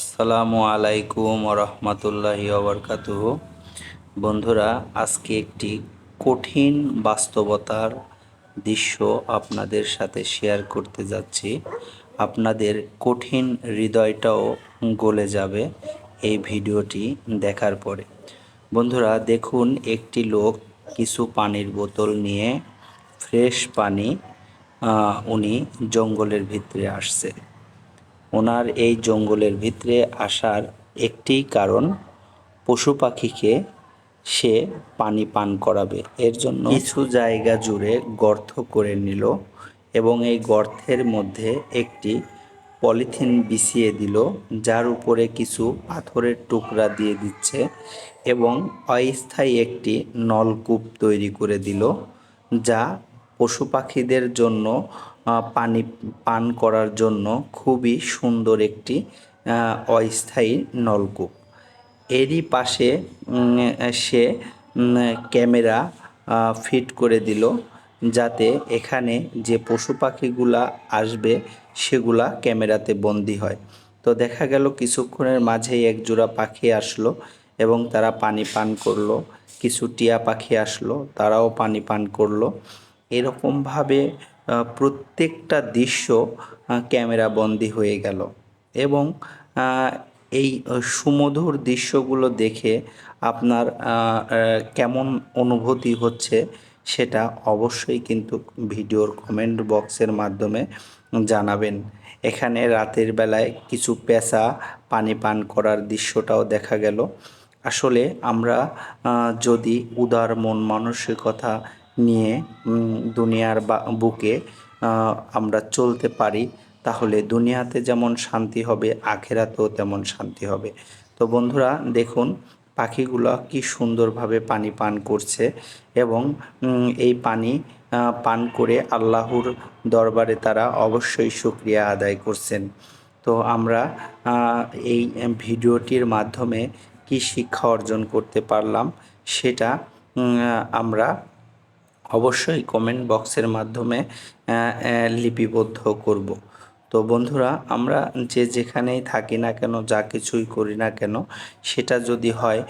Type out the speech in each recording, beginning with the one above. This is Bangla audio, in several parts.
আসসালামু আলাইকুম রহমতুল্লাহি ওবরকাতুহ। বন্ধুরা, আজকে একটি কঠিন বাস্তবতার দৃশ্য আপনাদের সাথে শেয়ার করতে যাচ্ছি। আপনাদের কঠিন হৃদয়টাও গলে যাবে এই ভিডিওটি দেখার পরে। বন্ধুরা, দেখুন, একটি লোক কিছু পানির বোতল নিয়ে ফ্রেশ পানি উনি জঙ্গলের ভিতরে আসছে। ওনার এই জঙ্গলের ভিতরে আসার একটি কারণ, পশু পাখিকে সে পানি পান করাবে। এর জন্য কিছু জায়গা জুড়ে গর্ত করে নিল এবং এই গর্তের মধ্যে একটি পলিথিন বিছিয়ে দিল, যার উপরে কিছু পাথরের টুকরা দিয়ে দিচ্ছে এবং অস্থায়ী একটি নলকূপ তৈরি করে দিল, যা পশু পাখিদের জন্য পানি, পান করার জন্য খুবই সুন্দর একটি অস্থায়ী নলকূপ। এরই পাশে সে ক্যামেরা ফিট করে দিল যাতে এখানে যে পশু পাখিগুলা আসবে সেগুলা ক্যামেরাতে বন্দি হয়। তো দেখা গেল কিছুক্ষণের মাঝেই এক জোড়া পাখি আসলো এবং তারা পানি পান করল। কিছু টিয়া পাখি আসলো, তারাও পানি পান করল। এরকমভাবে প্রত্যেকটা দৃশ্য ক্যামেরা বন্দি হয়ে গেল। এবং এই সুমধুর দৃশ্যগুলো দেখে আপনার কেমন অনুভূতি হচ্ছে সেটা অবশ্যই কিন্তু ভিডিওর কমেন্ট বক্সের মাধ্যমে জানাবেন। এখানে রাতের বেলায় কিছু পেঁচা পানি পান করার দৃশ্যটাও দেখা গেল। আসলে আমরা যদি উদার মন, মানসিকতা নিয়ে দুনিয়ার বা, বুকে আমরা চলতে পারি, তাহলে দুনিয়াতে যেমন শান্তি হবে, আখেরাতেও তেমন শান্তি হবে। তো বন্ধুরা, দেখুন পাখিগুলো কি সুন্দরভাবে পানি পান করছে এবং এই পানি পান করে আল্লাহর দরবারে তারা অবশ্যই শুক্রিয়া আদায় করছেন। তো আমরা এই ভিডিওটির মাধ্যমে কি শিক্ষা অর্জন করতে পারলাম, সেটা আমরা অবশ্যই কমেন্ট বক্সের মাধ্যমে লিপিবদ্ধ করব। তো বন্ধুরা, আমরা যে যেখানেই থাকি না কেন, যা কিছুই করি না কেন, সেটা যদি হয়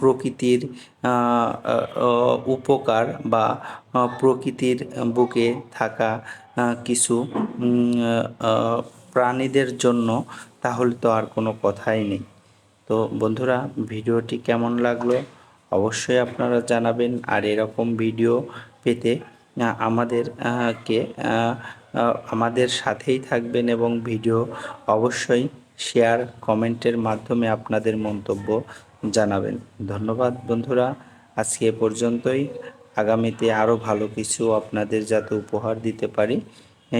প্রকৃতির উপকার বা প্রকৃতির বুকে থাকা কিছু প্রাণীদের জন্য, তাহলে তো আর কোনো কথাই নেই। তো বন্ধুরা, ভিডিওটি কেমন লাগল? অবশ্যই আপনারা জানাবেন আর এরকম ভিডিও পেতে আহ, আমাদের সাথেই থাকবেন এবং ভিডিও অবশ্যই শেয়ার কমেন্টের মাধ্যমে আপনাদের মন্তব্য জানাবেন। ধন্যবাদ বন্ধুরা আজকে পর্যন্তই। আগামীতে আরও ভালো কিছু আপনাদের যাতে উপহার দিতে পারি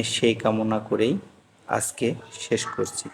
সেই কামনা করেই আজকে শেষ করছি।